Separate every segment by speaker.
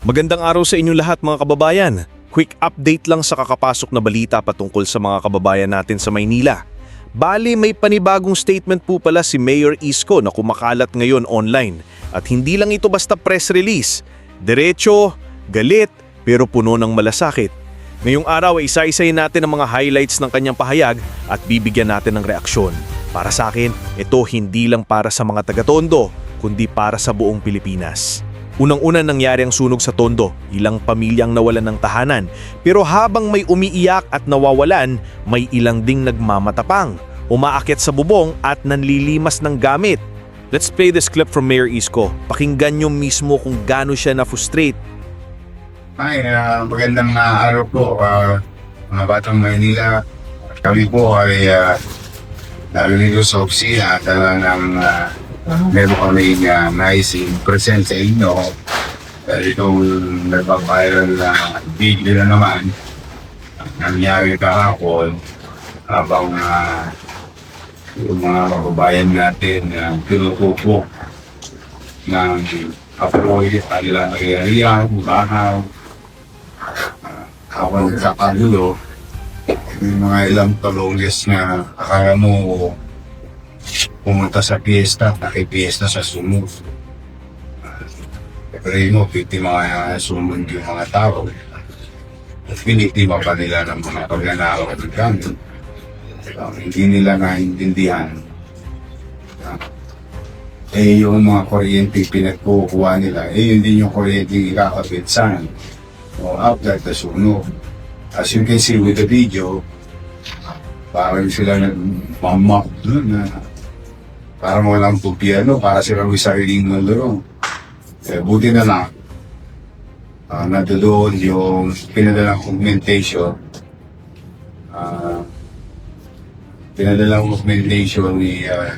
Speaker 1: Magandang araw sa inyong lahat mga kababayan. Quick update lang sa kakapasok na balita patungkol sa mga kababayan natin sa Maynila. Bali may panibagong statement po pala si Mayor Isko na kumakalat ngayon online. At hindi lang ito basta press release. Diretso, galit, pero puno ng malasakit. Ngayong araw ay isa-isayin natin ang mga highlights ng kanyang pahayag at bibigyan natin ng reaksyon. Para sa akin, ito hindi lang para sa mga taga-Tondo, kundi para sa buong Pilipinas. Unang-una nangyari ang sunog sa Tondo, ilang pamilyang nawalan ng tahanan. Pero habang may umiiyak at nawawalan, may ilang ding nagmamatapang, umaakyat sa bubong at nanlilimas ng gamit. Let's play this clip from Mayor Isko. Pakinggan nyo mismo kung gaano siya na-frustrate.
Speaker 2: Ay, ah, magandang ah, araw po, ah, mga batang Maynila. Kami po ay uh, nalilito sa opisina at uh, ng uh, meron kami uh, nice present sa inyo. Dahil itong nagpa-viral na video na naman ang nangyari kahapon habang uh, yung mga kababayan natin uh, tinutupo ng apoy, kanila nangyayarihan, bahaw, habang sa kagulo, may mga ilang talonges na akala mo pumunta sa piyesta, nakipiesta sa sunog. Pero mo, biktima mga sunog yung mga tao. At biniktima pa nila ng mga pagnanakaw at gamit. So, hindi nila naintindihan. Ah, eh, yung mga kuryente pinagkukuha nila, eh, yun din yung kuryente ikakabit saan o after the sunog. As you can see with the video, parang sila nagmamak doon na parang walang pupiano, para sila may sariling nalaro. Eh, buti na lang, uh, nandoon yung pinadalang augmentation. Uh, pinadalang augmentation ni uh,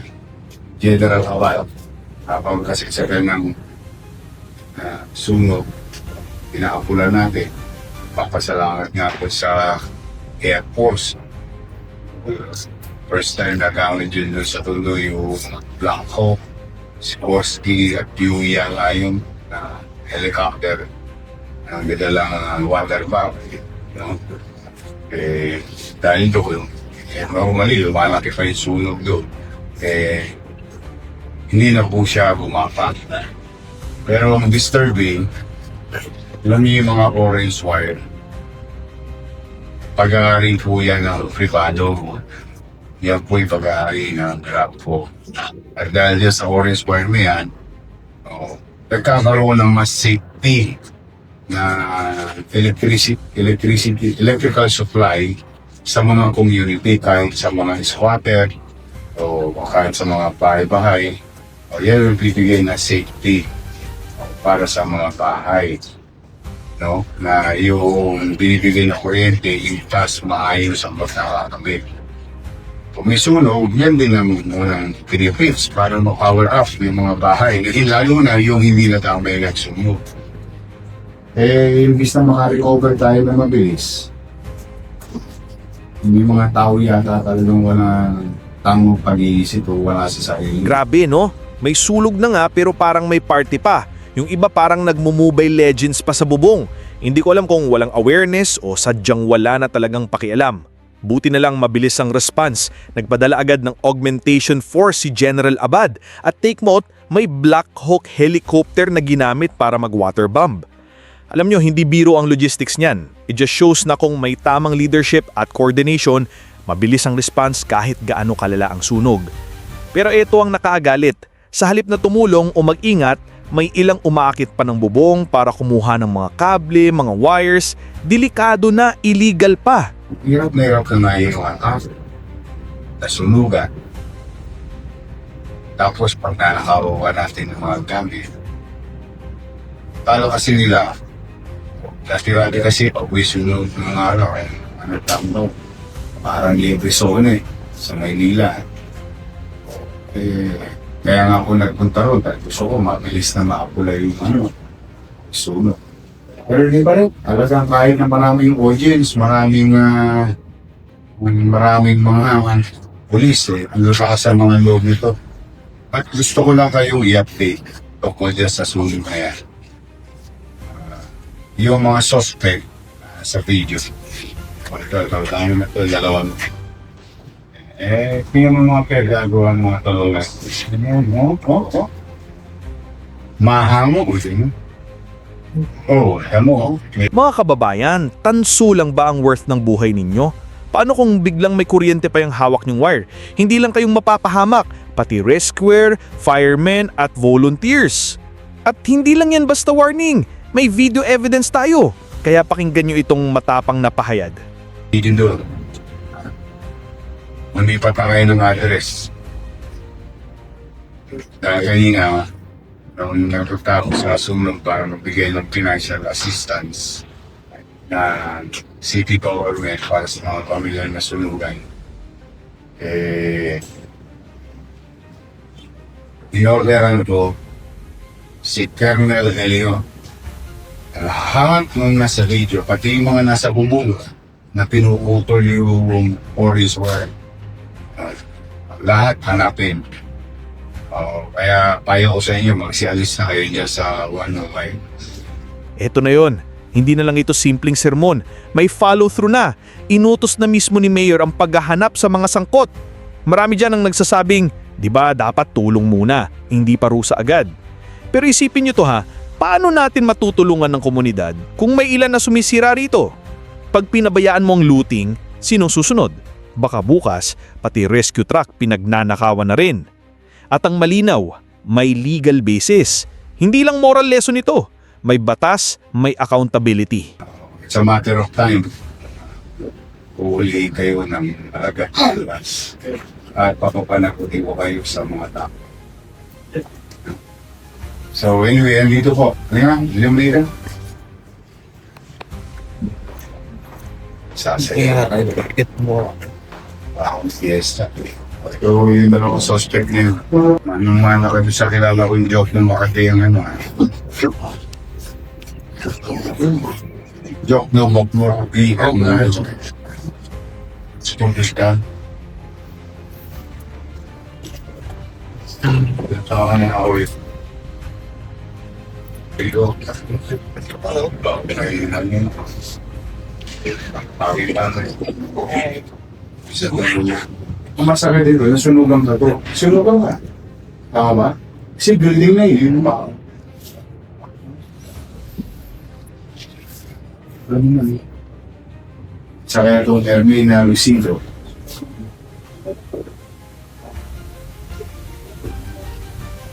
Speaker 2: General Awal habang kasagsagan ng uh, sunog pinakapula natin. Papasalamat nga po sa Air Force. First time nagamit yun doon sa tulo yung Hawk, Sikorsky at yung Young Lion na helicopter na nilalang water bomb. No? Eh, dahil doon, eh, normally, lumalaki pa yung sunog doon. Eh, hindi na po siya bumapak. Pero ang disturbing, alam niyo yung mga orange wire? Pag-aari po yan ng privado. Yan po yung pag-aari ng grab po. At dahil yan sa orange wire mo yan, oh, nagkakaroon ng mas safety na electricity, electricity, electrical supply sa mga community, kahit sa mga squatter, o kahit sa mga bahay-bahay. O yan yung na safety para sa mga bahay no? Na yung binibigay na kuryente, yung tas maayos ang pagkakakamit. Kung may sunog, yan din ang unang benefits para ma-power off yung mga bahay. Kasi lalo na yung hindi na tao may nagsunog. Eh, imbis na makarecover tayo na mabilis, hindi mga tao yata talagang wala tamang pag-iisip o wala sa sarili.
Speaker 1: Grabe no? May sulog na nga pero parang may party pa. Yung iba parang nagmo-mobile legends pa sa bubong. Hindi ko alam kung walang awareness o sadyang wala na talagang pakialam. Buti na lang mabilis ang response. Nagpadala agad ng augmentation force si General Abad. At take note, may Black Hawk helicopter na ginamit para mag-water bomb. Alam nyo, hindi biro ang logistics niyan. It just shows na kung may tamang leadership at coordination, mabilis ang response kahit gaano kalala ang sunog. Pero ito ang nakaagalit. Sa halip na tumulong o mag-ingat, may ilang umaakit pa ng bubong para kumuha ng mga kable, mga wires, delikado na illegal pa.
Speaker 2: Hirap na hirap na naiiwan ako. Nasunugan. Tapos pag nanakawawa natin ng mga gamit, talo kasi nila, dati-dati kasi pag may sunog ng mga ano, eh, ano tamo, parang libre zone eh, sa Maynila. Eh, kaya nga ako nagpunta ron, dahil gusto ko mabilis na maapula yung ano, sunog. Pero di ba rin, talagang kahit na maraming audience, maraming uh, maraming mga uh, pulis eh, ang pa sa mga loob nito. At gusto ko lang kayong i-update tungkol dyan sa sunog na yan. Ah, yung mga suspect ah, sa video. Ito, ito, tayo na ito, dalawang. Eh, tingnan mo mga pagagawa ng mga tulungan. Tingnan mo, oh, oh. Mahango, alam mo, oh. May
Speaker 1: Mga kababayan, tanso lang ba ang worth ng buhay ninyo? Paano kung biglang may kuryente pa yung hawak niyong wire? Hindi lang kayong mapapahamak, pati rescuer, firemen at volunteers. At hindi lang yan basta warning, may video evidence tayo. Kaya pakinggan nyo itong matapang na pahayag.
Speaker 2: Dito doon. Lumipat na kayo ng address. Dahil kanina, nung natatapos sa sumunod para magbigay ng financial assistance na city government para sa mga pamilya na sunugan. Eh, in-orderan ko si Colonel Elio. Lahat ng nasa video, pati yung mga nasa bubong na pinuputol yung wire. Uh, lahat hanapin. Oh, kaya payo ko sa inyo, magsialis na kayo dyan sa 105.
Speaker 1: Eto na yon. Hindi na lang ito simpleng sermon. May follow-through na. Inutos na mismo ni Mayor ang paghahanap sa mga sangkot. Marami dyan ang nagsasabing, di ba dapat tulong muna, hindi parusa agad. Pero isipin nyo to ha, paano natin matutulungan ng komunidad kung may ilan na sumisira rito? Pag pinabayaan mo ang looting, sinong susunod? Baka bukas, pati rescue truck pinagnanakawan na rin. At ang malinaw, may legal basis. Hindi lang moral lesson ito. May batas, may accountability.
Speaker 2: It's a matter of time. Uhuli kayo ng agad alas. At papapanakutin ko kayo sa mga tao. So anyway, andito po. Ngayon, yung lira. Sasaya.
Speaker 3: bakit mo?
Speaker 2: Akong fiesta. So, yung dalawang suspect niya. Manong mana ka sa kilala ko yung joke ng Makati yung ano. ah. Joke no mok mo. Ihaw na. Stumpis ka. Saka ka na ako eh. Pero, ay, ano, Pagi lang eh. Isa ko Ang masakit dito, nasunugan ka to. Sunugan ka. Tama ba? Kasi building na yun, yun ba? Ano na eh. Sa kaya itong Ermina Lucido.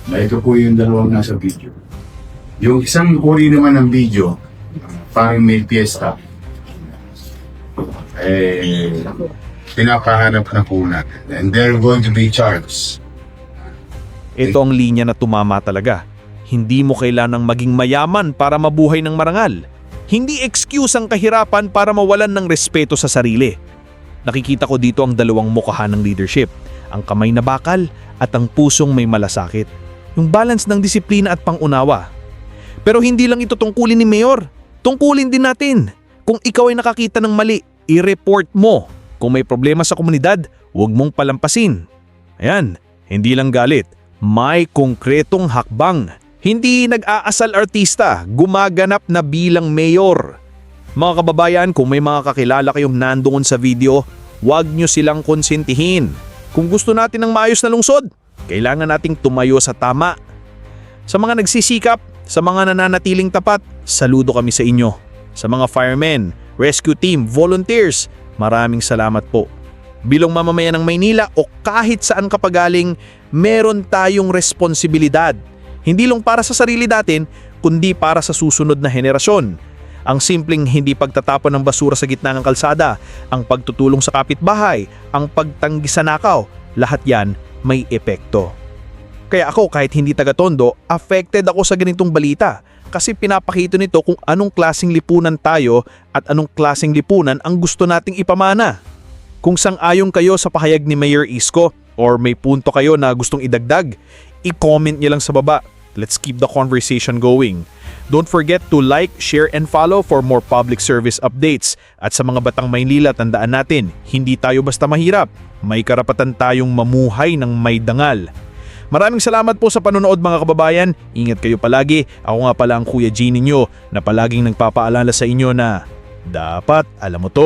Speaker 2: Na ito po yung dalawang nasa video. Yung isang uri naman ng video, parang may fiesta. Eh, pinapahanap na natin. And they're going to be charged.
Speaker 1: Ito ang linya na tumama talaga. Hindi mo kailanang maging mayaman para mabuhay ng marangal. Hindi excuse ang kahirapan para mawalan ng respeto sa sarili. Nakikita ko dito ang dalawang mukha ng leadership. Ang kamay na bakal at ang pusong may malasakit. Yung balance ng disiplina at pangunawa. Pero hindi lang ito tungkulin ni Mayor. Tungkulin din natin. Kung ikaw ay nakakita ng mali, i-report mo. Kung may problema sa komunidad, huwag mong palampasin. Ayan, hindi lang galit. May konkretong hakbang. Hindi nag-aasal artista, gumaganap na bilang mayor. Mga kababayan, kung may mga kakilala kayong nandoon sa video, huwag nyo silang konsentihin. Kung gusto natin ng maayos na lungsod, kailangan nating tumayo sa tama. Sa mga nagsisikap, sa mga nananatiling tapat, saludo kami sa inyo. Sa mga firemen, rescue team, volunteers, maraming salamat po. Bilong mamamayan ng Maynila o kahit saan ka pagaling, meron tayong responsibilidad. Hindi lang para sa sarili natin, kundi para sa susunod na henerasyon. Ang simpleng hindi pagtatapon ng basura sa gitna ng kalsada, ang pagtutulong sa kapitbahay, ang pagtanggi sa nakaw, lahat yan may epekto. Kaya ako kahit hindi taga-tondo, affected ako sa ganitong balita kasi pinapakita nito kung anong klaseng lipunan tayo at anong klaseng lipunan ang gusto nating ipamana. Kung sang-ayon kayo sa pahayag ni Mayor Isko or may punto kayo na gustong idagdag, i-comment niyo lang sa baba. Let's keep the conversation going. Don't forget to like, share, and follow for more public service updates. At sa mga batang Maynila, tandaan natin, hindi tayo basta mahirap. May karapatan tayong mamuhay ng may dangal. Maraming salamat po sa panonood mga kababayan. Ingat kayo palagi. Ako nga pala ang Kuya G ninyo na palaging nagpapaalala sa inyo na dapat alam mo to.